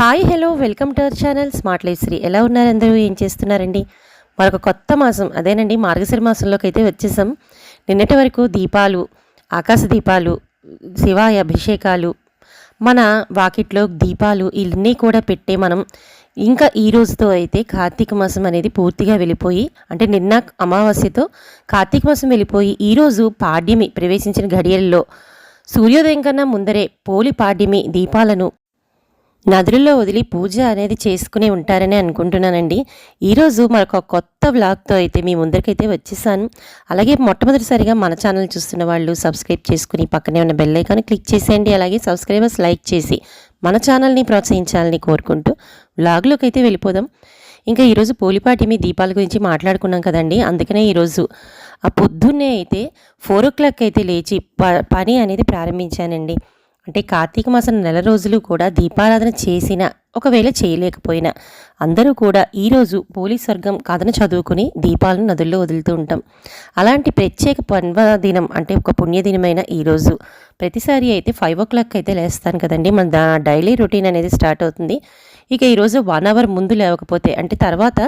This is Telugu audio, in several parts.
Hi hello welcome to our channel smart life Sri ఎలా ఉన్నారు అందరూ? ఏం చేస్తున్నారండి? మరొక కొత్త మాసం అదేనండి మార్గశిర మాసంలోకి అయితే వచ్చేసాం. నిన్నటి వరకు దీపాలు ఆకాశ దీపాలు శివాయ అభిషేకాలు మన వాకిట్లో దీపాలు ఇవన్నీ కూడా పెట్టే మనం ఇంకా ఈ రోజుతో అయితే కార్తీక మాసం అనేది పూర్తిగా వెళ్ళిపోయి అంటే నిన్న అమావాస్యతో కార్తీక మాసం వెళ్ళిపోయి ఈరోజు పాడ్యమి ప్రవేశించిన ఘడియల్లో సూర్యోదయం కన్నా ముందరే పోలి పాడ్యమి దీపాలను నదులలో వదిలి పూజ అనేది చేసుకుని ఉంటారని అనుకుంటున్నానండి. ఈరోజు మరొక కొత్త వ్లాగ్తో అయితే మీ ముందరికైతే వచ్చేసాను. అలాగే మొట్టమొదటిసారిగా మన ఛానల్ చూస్తున్న వాళ్ళు సబ్స్క్రైబ్ చేసుకుని పక్కనే ఉన్న బెల్ ఐకాన్ క్లిక్ చేసేయండి. అలాగే సబ్స్క్రైబర్స్ లైక్ చేసి మన ఛానల్ని ప్రోత్సహించాలని కోరుకుంటూ వ్లాగ్లోకి అయితే వెళ్ళిపోదాం. ఇంకా ఈరోజు పోలిపాటి మీ దీపాల గురించి మాట్లాడుకున్నాం కదండి. అందుకనే ఈరోజు ఆ పొద్దున్నే అయితే ఫోర్ ఓ క్లాక్ అయితే లేచి ప పని అనేది ప్రారంభించానండి. అంటే కార్తీక మాసం నెల రోజులు కూడా దీపారాధన చేసిన ఒకవేళ చేయలేకపోయినా అందరూ కూడా ఈరోజు పోలీస్ వర్గం కథను చదువుకుని దీపాలను నదుల్లో వదులుతూ ఉంటాం. అలాంటి ప్రత్యేక పర్వదినం అంటే ఒక పుణ్యదినమైన ఈరోజు ప్రతిసారి అయితే ఫైవ్ ఓ క్లాక్ అయితే లేస్తాను కదండి. మన దా డైలీ రొటీన్ అనేది స్టార్ట్ అవుతుంది. ఇక ఈరోజు వన్ అవర్ ముందు లేవకపోతే అంటే తర్వాత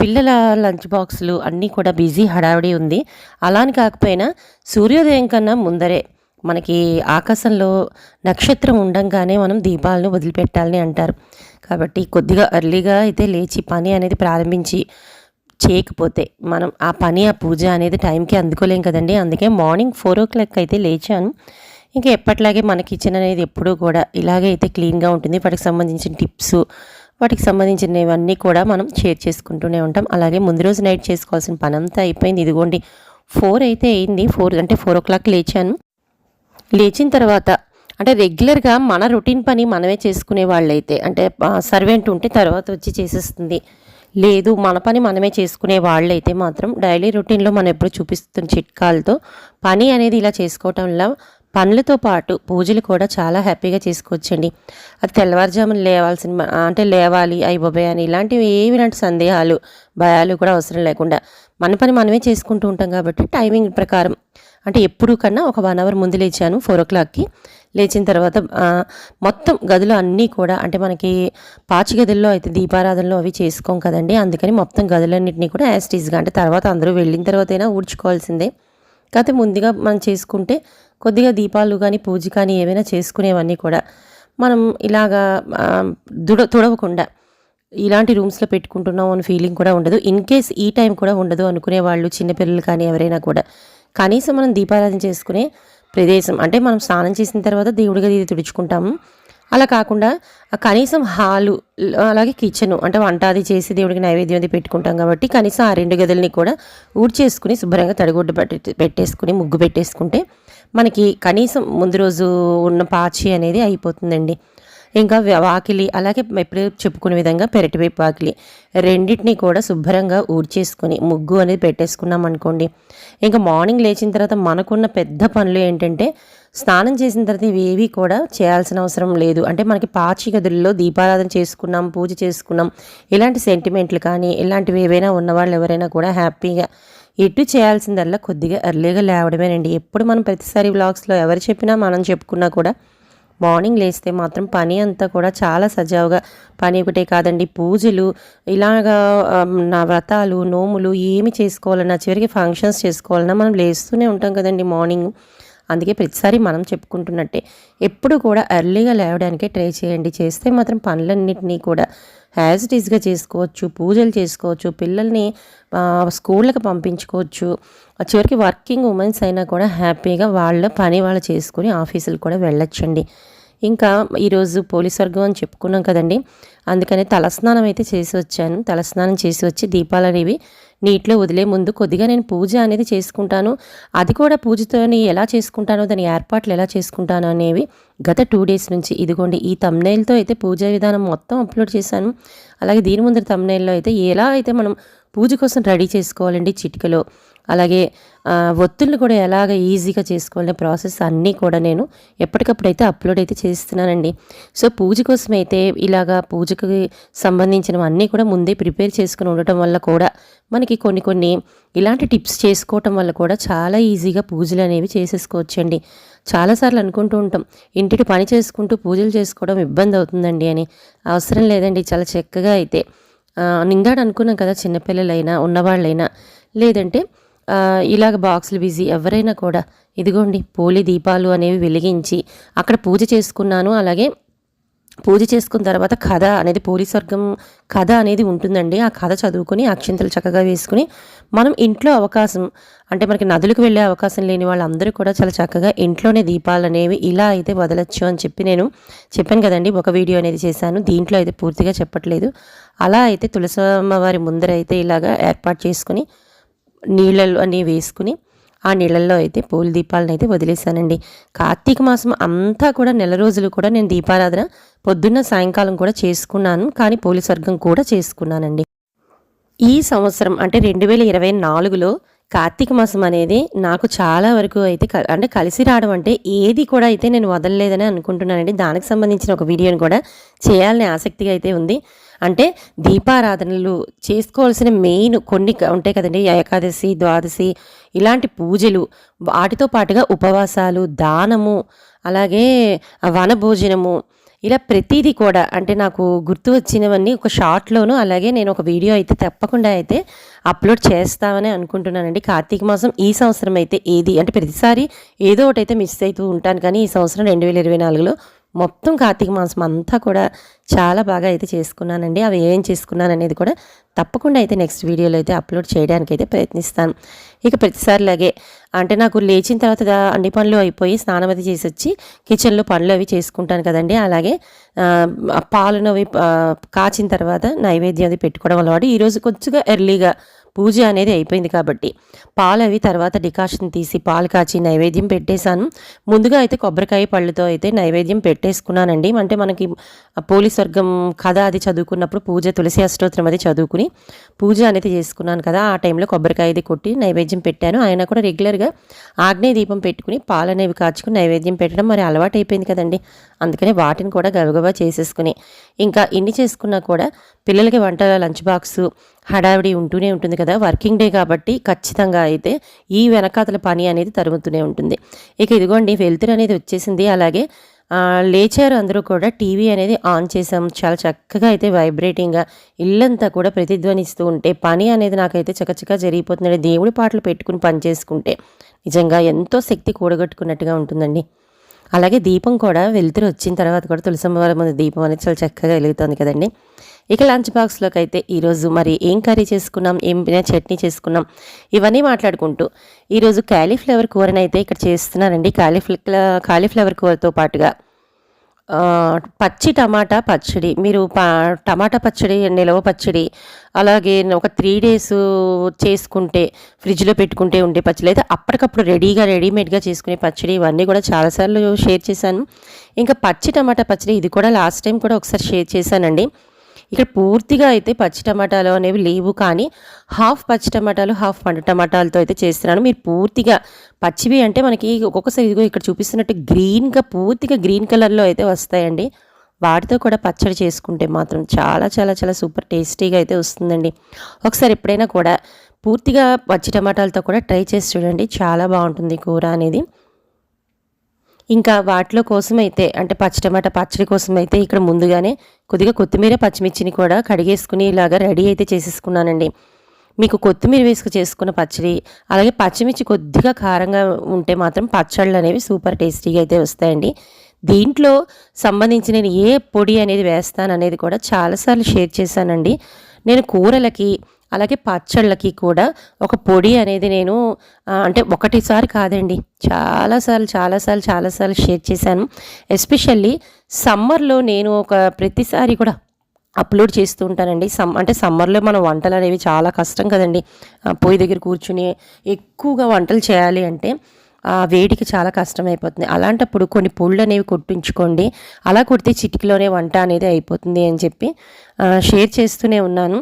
పిల్లల లంచ్ బాక్సులు అన్నీ కూడా బిజీ హడావిడి ఉంది. అలా అని కాకపోయినా సూర్యోదయం కన్నా ముందరే మనకి ఆకాశంలో నక్షత్రం ఉండంగానే మనం దీపాలను వదిలిపెట్టాలని అంటారు. కాబట్టి కొద్దిగా ఎర్లీగా అయితే లేచి పని అనేది ప్రారంభించి చేయకపోతే మనం ఆ పని ఆ పూజ అనేది టైంకి అందుకోలేం కదండి. అందుకే మార్నింగ్ ఫోర్ ఓ క్లాక్ అయితే లేచాను. ఇంకా ఎప్పట్లాగే మన కిచెన్ అనేది ఎప్పుడూ కూడా ఇలాగే అయితే క్లీన్గా ఉంటుంది. వాటికి సంబంధించిన టిప్స్ వాటికి సంబంధించినవన్నీ కూడా మనం షేర్ చేసుకుంటూనే ఉంటాం. అలాగే ముందు రోజు నైట్ చేసుకోవాల్సిన పని అంతా అయిపోయింది. ఇదిగోండి ఫోర్ అయితే అయింది. ఫోర్ అంటే ఫోర్ ఓ క్లాక్ లేచాను. లేచిన తర్వాత అంటే రెగ్యులర్గా మన రొటీన్ పని మనమే చేసుకునే వాళ్ళైతే అంటే సర్వెంట్ ఉంటే తర్వాత వచ్చి చేసేస్తుంది. లేదు మన పని మనమే చేసుకునే వాళ్ళైతే మాత్రం డైలీ రొటీన్లో మనం ఎప్పుడు చూపిస్తున్న చిట్కాలతో పని అనేది ఇలా చేసుకోవటం వల్ల పనులతో పాటు పూజలు కూడా చాలా హ్యాపీగా చేసుకోవచ్చండి. అది తెల్లవారుజామున లేవాల్సిన అంటే లేవాలి అయ్యి అని ఇలాంటివి ఏవి ఇలాంటి సందేహాలు భయాలు కూడా అవసరం లేకుండా మన పని మనమే చేసుకుంటూ ఉంటాం కాబట్టి టైమింగ్ ప్రకారం అంటే ఎప్పుడు కన్నా ఒక వన్ అవర్ ముందు లేచాను ఫోర్ ఓ క్లాక్కి లేచిన తర్వాత మొత్తం గదులు అన్నీ కూడా అంటే మనకి పాచి గదుల్లో అయితే దీపారాధనలో అవి చేసుకోం కదండి. అందుకని మొత్తం గదులన్నింటినీ కూడా యాస్టీస్గా అంటే తర్వాత అందరూ వెళ్ళిన తర్వాత అయినా ఊడ్చుకోవాల్సిందే. కాకపోతే ముందుగా మనం చేసుకుంటే కొద్దిగా దీపాలు కానీ పూజ కానీ ఏవైనా చేసుకునేవన్నీ కూడా మనం ఇలాగా దుడ తుడవకుండా ఇలాంటి రూమ్స్లో పెట్టుకుంటున్నాం అనే ఫీలింగ్ కూడా ఉండదు. ఇన్ కేస్ ఈ టైం కూడా ఉండదు అనుకునే వాళ్ళు చిన్నపిల్లలు కానీ ఎవరైనా కూడా. కనీసం మనం దీపారాధన చేసుకునే ప్రదేశం అంటే మనం స్నానం చేసిన తర్వాత దేవుడిగా ఇది తుడుచుకుంటాము అలా కాకుండా కనీసం హాలు అలాగే కిచెను అంటే వంట అది చేసి దేవుడికి నైవేద్యం అది పెట్టుకుంటాం కాబట్టి కనీసం ఆ రెండు గదులని కూడా ఊడ్చేసుకుని శుభ్రంగా తడిగుడ్డ పెట్టి పెట్టేసుకుని ముగ్గు పెట్టేసుకుంటే మనకి కనీసం ముందు రోజు ఉన్న పాచి అనేది అయిపోతుందండి. ఇంకా వాకిలి అలాగే ఎప్పుడు చెప్పుకునే విధంగా పెరటివైపు వాకిలి రెండింటినీ కూడా శుభ్రంగా ఊడ్చేసుకొని ముగ్గు అనేది పెట్టేసుకున్నాం అనుకోండి. ఇంకా మార్నింగ్ లేచిన తర్వాత మనకున్న పెద్ద పనులు ఏంటంటే స్నానం చేసిన తర్వాత ఇవేవి కూడా చేయాల్సిన అవసరం లేదు. అంటే మనకి పాచి గదుల్లో దీపారాధన చేసుకున్నాం పూజ చేసుకున్నాం. ఇలాంటి సెంటిమెంట్లు కానీ ఇలాంటివి ఏవైనా ఉన్నవాళ్ళు ఎవరైనా కూడా హ్యాపీగా ఎటు చేయాల్సిందల్లా కొద్దిగా ఎర్లీగా లేవడమేనండి. ఎప్పుడు మనం ప్రతిసారి వ్లాగ్స్లో ఎవరు చెప్పినా మనం చెప్పుకున్నా కూడా మార్నింగ్ లేస్తే మాత్రం పని అంతా కూడా చాలా సజావుగా పని ఒకటే కాదండి. పూజలు ఇలాగా నా వ్రతాలు నోములు ఏమి చేసుకోవాలన్నా చివరికి ఫంక్షన్స్ చేసుకోవాలన్నా మనం లేస్తూనే ఉంటాం కదండి మార్నింగ్ అందుకే ప్రతిసారి మనం చెప్పుకుంటున్నట్టే. ఎప్పుడు కూడా ఎర్లీగా లేవడానికే ట్రై చేయండి. చేస్తే మాత్రం పనులన్నింటినీ కూడా యాజ్ ఇట్ ఈస్గా చేసుకోవచ్చు. పూజలు చేసుకోవచ్చు. పిల్లల్ని స్కూళ్ళకి పంపించుకోవచ్చు. చివరికి వర్కింగ్ ఉమెన్స్ అయినా కూడా హ్యాపీగా వాళ్ళ పని వాళ్ళు చేసుకుని ఆఫీసులు కూడా వెళ్ళొచ్చండి. ఇంకా ఈరోజు పోలీస్ వర్గం అని చెప్పుకున్నాం కదండి. అందుకని తలస్నానం అయితే చేసి వచ్చాను. తలస్నానం చేసి వచ్చి దీపాలు అనేవి నీటిలో వదిలే ముందు కొద్దిగా నేను పూజ అనేది చేసుకుంటాను. అది కూడా పూజతోని ఎలా చేసుకుంటానో దాని ఏర్పాట్లు ఎలా చేసుకుంటాను అనేవి గత టూ డేస్ నుంచి ఇదిగోండి ఈ తమ్నైల్తో అయితే పూజా విధానం మొత్తం అప్లోడ్ చేశాను. అలాగే దీని ముందర తమ్నైల్లో అయితే ఎలా అయితే మనం పూజ కోసం రెడీ చేసుకోవాలండి చిటికలో అలాగే ఒత్తిళ్ళు కూడా ఎలాగ ఈజీగా చేసుకోవాలనే ప్రాసెస్ అన్నీ కూడా నేను ఎప్పటికప్పుడు అయితే అప్లోడ్ అయితే చేస్తున్నానండి. సో పూజ కోసం అయితే ఇలాగా పూజకి సంబంధించినవి అన్నీ కూడా ముందే ప్రిపేర్ చేసుకుని ఉండటం వల్ల కూడా మనకి కొన్ని కొన్ని ఇలాంటి టిప్స్ చేసుకోవటం వల్ల కూడా చాలా ఈజీగా పూజలు అనేవి చేసేసుకోవచ్చండి. చాలాసార్లు అనుకుంటూ ఉంటాం ఇంటికి పని చేసుకుంటూ పూజలు చేసుకోవడం ఇబ్బంది అవుతుందండి అని. అవసరం లేదండి చాలా చక్కగా అయితే. నిందాడు అనుకున్నాం కదా చిన్నపిల్లలైనా ఉన్నవాళ్ళైనా. లేదంటే ఇలాగ బాక్సులు బిజీ ఎవరైనా కూడా ఇదిగోండి పోలి దీపాలు అనేవి వెలిగించి అక్కడ పూజ చేసుకున్నాను. అలాగే పూజ చేసుకున్న తర్వాత కథ అనేది పోలి స్వర్గం కథ అనేది ఉంటుందండి. ఆ కథ చదువుకుని అక్షింతలు చక్కగా వేసుకుని మనం ఇంట్లో అవకాశం అంటే మనకి నదులకు వెళ్ళే అవకాశం లేని వాళ్ళందరూ కూడా చాలా చక్కగా ఇంట్లోనే దీపాలు అనేవి ఇలా అయితే వదలచ్చు అని చెప్పి నేను చెప్పాను కదండి. ఒక వీడియో అనేది చేశాను. దీంట్లో అయితే పూర్తిగా చెప్పట్లేదు. అలా అయితే తులసమ్మ వారి ముందర అయితే ఇలాగా ఏర్పాటు చేసుకుని నీళ్ళల్లో అన్నీ వేసుకుని ఆ నీళ్ళల్లో అయితే పూల దీపాలను అయితే వదిలేశానండి. కార్తీక మాసం అంతా కూడా నెల రోజులు కూడా నేను దీపారాధన పొద్దున్న సాయంకాలం కూడా చేసుకున్నాను కానీ పోలి స్వర్గం కూడా చేసుకున్నానండి. ఈ సంవత్సరం అంటే రెండు వేల ఇరవై నాలుగులో కార్తీక మాసం అనేది నాకు చాలా వరకు అయితే క- అంటే కలిసి రావడం అంటే ఏది కూడా అయితే నేను వదలలేదని అనుకుంటున్నానండి. దానికి సంబంధించిన ఒక వీడియోని కూడా చేయాలనే ఆసక్తిగా అయితే ఉంది. అంటే దీపారాధనలు చేసుకోవాల్సిన మెయిన్ కొన్ని ఉంటాయి కదండి. ఏకాదశి ద్వాదశి ఇలాంటి పూజలు. వాటితో పాటుగా ఉపవాసాలు దానము అలాగే వనభోజనము. ఇలా ప్రతిదీ కూడా అంటే నాకు గుర్తు వచ్చినవన్నీ ఒక షార్ట్లోను అలాగే నేను ఒక వీడియో అయితే తప్పకుండా అయితే అప్లోడ్ చేస్తామని అనుకుంటున్నానండి. కార్తీక మాసం ఈ సంవత్సరం అయితే ఏది అంటే ప్రతిసారి ఏదో ఒకటి అయితే మిస్ అవుతూ ఉంటాను. కానీ ఈ సంవత్సరం రెండు వేల ఇరవై నాలుగులో మొత్తం కార్తీక మాసం అంతా కూడా చాలా బాగా అయితే చేసుకున్నానండి. అవి ఏం చేసుకున్నాను అనేది కూడా తప్పకుండా అయితే నెక్స్ట్ వీడియోలో అయితే అప్లోడ్ చేయడానికి అయితే ప్రయత్నిస్తాను. ఇక ప్రతిసారిలాగే అంటే నాకు లేచిన తర్వాత అన్ని పనులు అయిపోయి స్నానం అది చేసి వచ్చి కిచెన్లో పనులు అవి చేసుకుంటాను కదండి. అలాగే పాలను అవి కాచిన తర్వాత నైవేద్యం అది పెట్టుకోవడం అలవాటు. ఈరోజు కొంచెంగా ఎర్లీగా పూజ అనేది అయిపోయింది కాబట్టి పాలు అవి తర్వాత డికాషన్ తీసి పాలు కాచి నైవేద్యం పెట్టేశాను. ముందుగా అయితే కొబ్బరికాయ పళ్ళుతో అయితే నైవేద్యం పెట్టేసుకున్నానండి. అంటే మనకి పోలీస్ వర్గం కథ అది చదువుకున్నప్పుడు పూజ తులసి అష్టోత్తరం అది చదువుకుని పూజ అనేది చేసుకున్నాను కదా. ఆ టైంలో కొబ్బరికాయ అది కొట్టి నైవేద్యం పెట్టాను. ఆయన కూడా రెగ్యులర్గా ఆగ్నేయ దీపం పెట్టుకుని పాలు అనేవి కాచుకుని నైవేద్యం పెట్టడం మరి అలవాటు అయిపోయింది కదండి. అందుకనే వాటిని కూడా గబగబా చేసేసుకుని ఇంకా ఇన్ని చేసుకున్నా కూడా పిల్లలకి వంట లంచ్ బాక్స్ హడావిడి ఉంటూనే ఉంటుంది కదా. వర్కింగ్ డే కాబట్టి ఖచ్చితంగా అయితే ఈ వెనకాతల పని అనేది తరుగుతూనే ఉంటుంది. ఇక ఇదిగోండి వెలుతురు అనేది వచ్చేసింది. అలాగే లేచారు అందరూ కూడా. టీవీ అనేది ఆన్ చేసాం చాలా చక్కగా అయితే వైబ్రేటింగ్గా ఇల్లంతా కూడా ప్రతిధ్వనిస్తూ ఉంటే పని అనేది నాకైతే చకచకా జరిగిపోతుందండి. దేవుడి పాటలు పెట్టుకుని పని చేసుకుంటే నిజంగా ఎంతో శక్తి కూడగట్టుకున్నట్టుగా ఉంటుందండి. అలాగే దీపం కూడా వెలుతురు వచ్చిన తర్వాత కూడా తులసమ్మ వారి ముందు దీపం అనేది చాలా చక్కగా వెలుగుతుంది కదండి. ఇక లంచ్ బాక్స్లోకి అయితే ఈరోజు మరి ఏం కర్రీ చేసుకున్నాం ఏం చట్నీ చేసుకున్నాం ఇవన్నీ మాట్లాడుకుంటూ ఈరోజు క్యాలీఫ్లవర్ కూరని అయితే ఇక్కడ చేస్తున్నానండి క్యాలీఫ్ల కాలీఫ్లవర్ కూరతో పాటుగా పచ్చి టమాటా పచ్చడి. మీరు ప టమాటా పచ్చడి నిలవ పచ్చడి అలాగే ఒక త్రీ డేస్ చేసుకుంటే ఫ్రిడ్జ్లో పెట్టుకుంటే ఉండే పచ్చడి అయితే అప్పటికప్పుడు రెడీగా రెడీమేడ్గా చేసుకునే పచ్చడి ఇవన్నీ కూడా చాలాసార్లు షేర్ చేశాను. ఇంకా పచ్చి టమాటా పచ్చడి ఇది కూడా లాస్ట్ టైం కూడా ఒకసారి షేర్ చేశానండి. ఇక్కడ పూర్తిగా అయితే పచ్చి టమాటాలు అనేవి లేవు కానీ హాఫ్ పచ్చి టమాటాలు హాఫ్ పండు టమాటాలతో అయితే చేస్తున్నాను. మీరు పూర్తిగా పచ్చివి అంటే మనకి ఒక్కొక్కసారి ఇదిగో ఇక్కడ చూపిస్తున్నట్టు గ్రీన్గా పూర్తిగా గ్రీన్ కలర్లో అయితే వస్తాయండి. వాటితో కూడా పచ్చడి చేసుకుంటే మాత్రం చాలా చాలా చాలా సూపర్ టేస్టీగా అయితే వస్తుందండి. ఒకసారి ఎప్పుడైనా కూడా పూర్తిగా పచ్చి టమాటాలతో కూడా ట్రై చేసి చూడండి. చాలా బాగుంటుంది కూర అనేది. ఇంకా వాటిలో కోసమైతే అంటే పచ్చి టమాటా పచ్చడి కోసం అయితే ఇక్కడ ముందుగానే కొద్దిగా కొత్తిమీర పచ్చిమిర్చిని కూడా కడిగేసుకుని ఇలాగా రెడీ అయితే చేసేసుకున్నానండి. మీకు కొత్తిమీర వేసుకు చేసుకున్న పచ్చడి అలాగే పచ్చిమిర్చి కొద్దిగా కారంగా ఉంటే మాత్రం పచ్చళ్ళు అనేవి సూపర్ టేస్టీగా అయితే వస్తాయండి. దీంట్లో సంబంధించి నేను ఏ పొడి అనేది వేస్తాను అనేది కూడా చాలాసార్లు షేర్ చేశానండి. నేను కూరలకి అలాగే పచ్చళ్ళకి కూడా ఒక పొడి అనేది నేను అంటే ఒకటిసారి కాదండి చాలాసార్లు చాలాసార్లు చాలాసార్లు షేర్ చేశాను. ఎస్పెషల్లీ సమ్మర్లో నేను ఒక ప్రతిసారి కూడా అప్లోడ్ చేస్తూ ఉంటానండి. సమ్ అంటే సమ్మర్లో మనం వంటలు అనేవి చాలా కష్టం కదండి. పొయ్యి దగ్గర కూర్చుని ఎక్కువగా వంటలు చేయాలి అంటే ఆ వేడికి చాలా కష్టమైపోతుంది. అలాంటప్పుడు కొన్ని పొళ్ళు అనేవి కొట్టించుకోండి. అలా కొడితే చిటికలోనే వంట అనేది అయిపోతుంది అని చెప్పి షేర్ చేస్తూనే ఉన్నాను.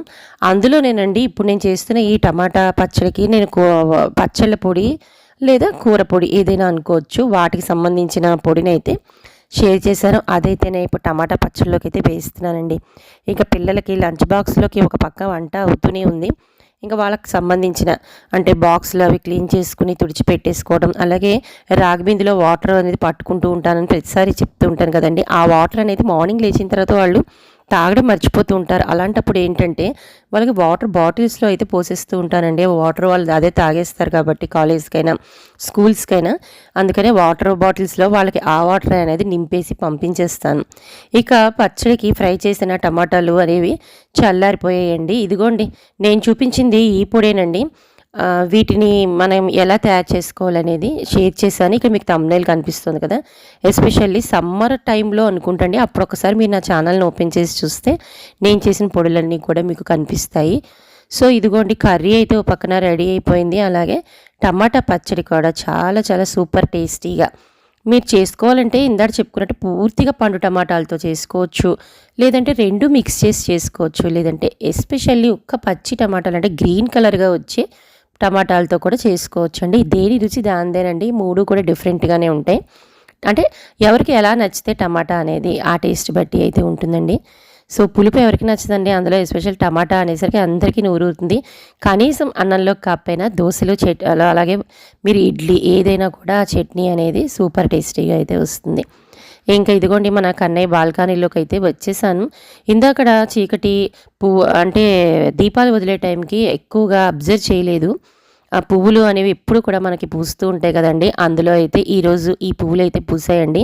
అందులో నేనండి ఇప్పుడు నేను చేస్తున్న ఈ టమాటా పచ్చడికి నేను పచ్చళ్ళ పొడి లేదా కూర పొడి ఏదైనా అనుకోవచ్చు. వాటికి సంబంధించిన పొడిని అయితే షేర్ చేశాను. నేను ఇప్పుడు టమాటా పచ్చళ్ళలోకి అయితే వేస్తున్నానండి ఇంకా పిల్లలకి లంచ్ బాక్స్లోకి ఒక పక్క వంట అవుతూనే ఉంది. ఇంకా వాళ్ళకి సంబంధించిన అంటే బాక్స్లు అవి క్లీన్ చేసుకుని తుడిచిపెట్టేసుకోవడం అలాగే రాగి బిందులో వాటర్ అనేది పట్టుకుంటూ ఉంటానని ప్రతిసారి చెప్తూ ఉంటాను కదండి. ఆ వాటర్ అనేది మార్నింగ్ లేచిన తర్వాత వాళ్ళు తాగడం మర్చిపోతూ ఉంటారు. అలాంటప్పుడు ఏంటంటే వాళ్ళకి వాటర్ బాటిల్స్లో అయితే పోసేస్తూ ఉంటానండి వాటర్ వాళ్ళు అదే తాగేస్తారు కాబట్టి కాలేజ్కైనా స్కూల్స్కైనా. అందుకనే వాటర్ బాటిల్స్లో వాళ్ళకి ఆ వాటర్ అనేది నింపేసి పంపించేస్తాను. ఇక పచ్చడికి ఫ్రై చేసిన టమాటాలు అనేవి చల్లారిపోయాయండి. ఇదిగోండి నేను చూపించింది ఈ పొడేనండి. వీటిని మనం ఎలా తయారు చేసుకోవాలనేది షేర్ చేశాను. ఇక్కడ మీకు తమ్నైల్ కనిపిస్తుంది కదా. ఎస్పెషల్లీ సమ్మర్ టైంలో అనుకుంటండి అప్పుడు ఒకసారి మీరు నా ఛానల్ని ఓపెన్ చేసి చూస్తే నేను చేసిన పొడులన్నీ కూడా మీకు కనిపిస్తాయి. సో ఇదిగోండి కర్రీ అయితే ఒక పక్కన రెడీ అయిపోయింది. అలాగే టమాటా పచ్చడి కూడా చాలా చాలా సూపర్ టేస్టీగా. మీరు చేసుకోవాలంటే ఇందాక చెప్పుకున్నట్టు పూర్తిగా పండు టమాటాలతో చేసుకోవచ్చు. లేదంటే రెండు మిక్స్ చేసి చేసుకోవచ్చు. లేదంటే ఎస్పెషల్లీ ఒక్క పచ్చి టమాటాలు అంటే గ్రీన్ కలర్గా వచ్చే టమాటాలతో కూడా చేసుకోవచ్చు అండి దేని రుచి దాందేనండి మూడు కూడా డిఫరెంట్గానే ఉంటాయి. అంటే ఎవరికి ఎలా నచ్చితే టమాటా అనేది ఆ టేస్ట్ బట్టి అయితే ఉంటుందండి. సో పులుపు ఎవరికి నచ్చదండి? అందులో ఎస్పెషల్ టమాటా అనేసరికి అందరికీ నూరుతుంది. కనీసం అన్నంలో కాకపోయినా దోశలు చెట్ అలాగే మీరు ఇడ్లీ ఏదైనా కూడా చట్నీ అనేది సూపర్ టేస్టీగా అయితే వస్తుంది. ఇంకా ఇదిగోండి మన కన్నయ్య బాల్కనీలోకి అయితే వచ్చేసాను. ఇందాకడ చీకటి పువ్వు అంటే దీపాలు వదిలే టైంకి ఎక్కువగా అబ్జర్వ్ చేయలేదు. ఆ పువ్వులు అనేవి ఎప్పుడు కూడా మనకి పూస్తూ ఉంటాయి కదండి. అందులో అయితే ఈరోజు ఈ పువ్వులు అయితే పూసాయండి.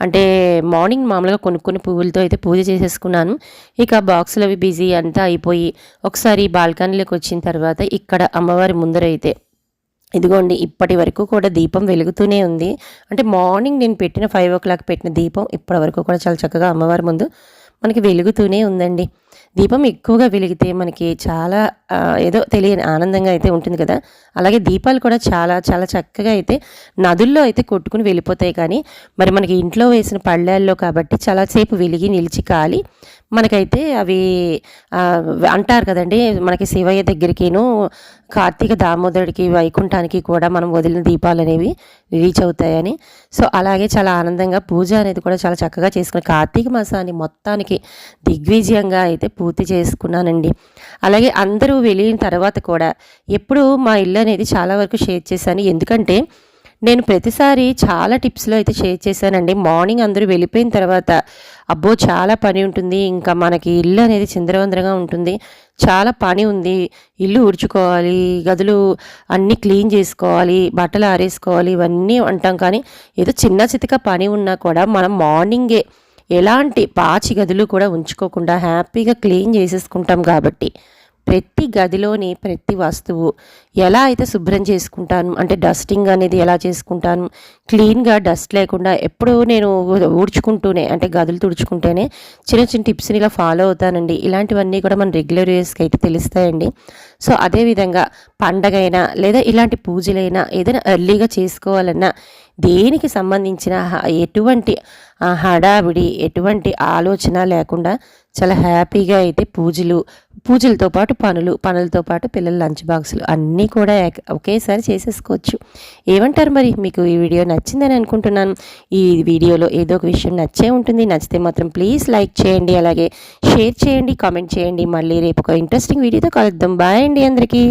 అంటే మార్నింగ్ మామూలుగా కొనుక్కుని పువ్వులతో అయితే పూజ చేసేసుకున్నాను. ఇక బాక్సులు అవి బిజీ అంతా అయిపోయి ఒకసారి బాల్కనీలోకి వచ్చిన తర్వాత ఇక్కడ అమ్మవారి ముందర అయితే ఇదిగోండి ఇప్పటి వరకు కూడా దీపం వెలుగుతూనే ఉంది. అంటే మార్నింగ్ నేను పెట్టిన ఫైవ్ ఓ క్లాక్ పెట్టిన దీపం ఇప్పటి వరకు కూడా చాలా చక్కగా అమ్మవారి ముందు మనకి వెలుగుతూనే ఉందండి. దీపం ఎక్కువగా వెలిగితే మనకి చాలా ఏదో తెలియని ఆనందంగా అయితే ఉంటుంది కదా. అలాగే దీపాలు కూడా చాలా చాలా చక్కగా అయితే నదుల్లో అయితే కొట్టుకుని వెళ్ళిపోతాయి కానీ మరి మనకి ఇంట్లో వేసిన పళ్ళాల్లో కాబట్టి చాలాసేపు వెలిగి నిలిచి కాలి మనకైతే అవి అంటారు కదండి మనకి శివయ్య దగ్గరికిను కార్తీక దామోదరుడికి వైకుంఠానికి కూడా మనం వదిలిన దీపాలు అనేవి రీచ్ అవుతాయని. సో అలాగే చాలా ఆనందంగా పూజ అనేది కూడా చాలా చక్కగా చేసుకుని కార్తీక మాసాన్ని మొత్తానికి దిగ్విజయంగా అయితే పూర్తి చేసుకున్నానండి. అలాగే అందరూ వెళ్ళిన తర్వాత కూడా ఎప్పుడు మా ఇల్లు అనేది చాలా వరకు షేర్ చేశాను. ఎందుకంటే నేను ప్రతిసారి చాలా టిప్స్లో అయితే షేర్ చేశానండి. మార్నింగ్ అందరూ వెళ్ళిపోయిన తర్వాత అబ్బో చాలా పని ఉంటుంది. ఇంకా మనకి ఇల్లు అనేది చిందరవందరగా ఉంటుంది. చాలా పని ఉంది. ఇల్లు ఊడ్చుకోవాలి గదులు అన్నీ క్లీన్ చేసుకోవాలి బట్టలు ఆరేసుకోవాలి ఇవన్నీ అంటాం. కానీ ఏదో చిన్న చితిక పని ఉన్నా కూడా మనం మార్నింగే ఎలాంటి పాచి గదులు కూడా ఉంచుకోకుండా హ్యాపీగా క్లీన్ చేసేసుకుంటాం కాబట్టి ప్రతి గదిలోని ప్రతి వస్తువు ఎలా అయితే శుభ్రం చేసుకుంటాను అంటే డస్టింగ్ అనేది ఎలా చేసుకుంటాను క్లీన్గా డస్ట్ లేకుండా ఎప్పుడు నేను ఊడ్చుకుంటూనే అంటే గదులు తుడుచుకుంటేనే చిన్న చిన్న టిప్స్ని ఇలా ఫాలో అవుతానండి. ఇలాంటివన్నీ కూడా మన రెగ్యులర్ యూస్కి అయితే తెలుస్తాయండి. సో అదేవిధంగా పండగైనా లేదా ఇలాంటి పూజలైనా ఏదైనా ఎర్లీగా చేసుకోవాలన్నా దేనికి సంబంధించిన ఎటువంటి హడావిడి ఎటువంటి ఆలోచన లేకుండా చాలా హ్యాపీగా అయితే పూజలు పూజలతో పాటు పనులు పనులతో పాటు పిల్లల లంచ్ బాక్సులు అన్నీ కూడా ఒకేసారి చేసేసుకోవచ్చు. ఏమంటారు మరి? మీకు ఈ వీడియో నచ్చిందని అనుకుంటున్నాను. ఈ వీడియోలో ఏదో ఒక విషయం నచ్చే ఉంటుంది. నచ్చితే మాత్రం ప్లీజ్ లైక్ చేయండి. అలాగే షేర్ చేయండి కామెంట్ చేయండి. మళ్ళీ రేపు ఒక ఇంట్రెస్టింగ్ వీడియోతో కలుద్దాం. బాయ్ అండి అందరికీ.